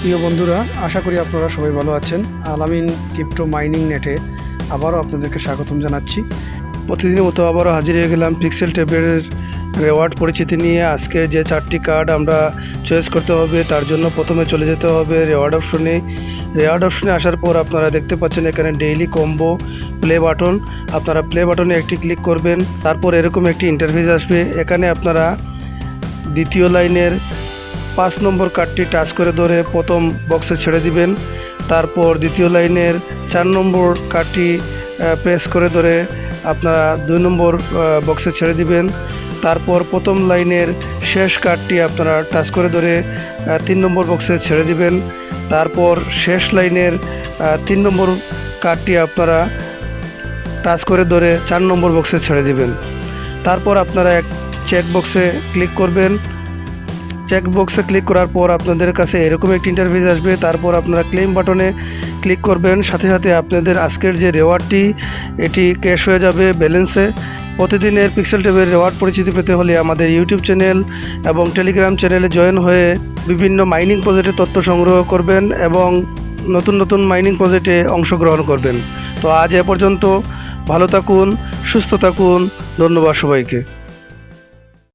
প্রিয় বন্ধুরা, আশা করি আপনারা সবাই ভালো আছেন। আলামিন ক্রিপ্টো মাইনিং নেটে আবারও আপনাদেরকে স্বাগতম জানাচ্ছি। প্রতিদিনের মতো আবারও হাজির হয়ে গেলাম পিক্সেল টেপের রেওয়ার্ড পরিচিতি নিয়ে। আজকের যে চারটি কার্ড আমরা চয়েস করতে হবে, তার জন্য প্রথমে চলে যেতে হবে রেওয়ার্ড অপশনে রেওয়ার্ড অপশনে আসার পর আপনারা দেখতে পাচ্ছেন এখানে ডেইলি কম্বো প্লে বাটন আপনারা প্লে বাটনে একটি ক্লিক করবেন, তারপর এরকম একটি ইন্টারফেস আসবে। এখানে আপনারা দ্বিতীয় লাইনের পাঁচ নম্বর কার্ডটি টাচ করে ধরে প্রথম বক্সে ছেড়ে দিবেন। তারপর দ্বিতীয় লাইনের চার নম্বর কার্ডটি প্রেস করে ধরে আপনারা দুই নম্বর বক্সে ছেড়ে দিবেন। তারপর প্রথম লাইনের শেষ কার্ডটি আপনারা টাচ করে ধরে তিন নম্বর বক্সে ছেড়ে দিবেন। তারপর শেষ লাইনের তিন নম্বর কার্ডটি আপনারা টাচ করে ধরে চার নম্বর বক্সে ছেড়ে দিবেন। তারপর আপনারা এক চেক বক্সে ক্লিক করবেন। চেক বক্সে ক্লিক করার পর আপনাদের কাছে এরকম একটি ইন্টারভিউ আসবে। তারপর আপনারা ক্লেম বাটনে ক্লিক করবেন। সাথে সাথে আপনাদের আজকের যে রেওয়ার্ডটি এটি ক্যাশ হয়ে যাবে ব্যালেন্সে প্রতিদিনের পিক্সেল টেপের রেওয়ার্ড পরিচিতি পেতে হলে আমাদের ইউটিউব চ্যানেল এবং টেলিগ্রাম চ্যানেলে জয়েন হয়ে বিভিন্ন মাইনিং প্রজেক্টের তথ্য সংগ্রহ করবেন এবং নতুন নতুন মাইনিং প্রজেক্টে অংশগ্রহণ করবেন। তো আজ এ পর্যন্ত ভালো থাকুন, সুস্থ থাকুন। ধন্যবাদ সবাইকে।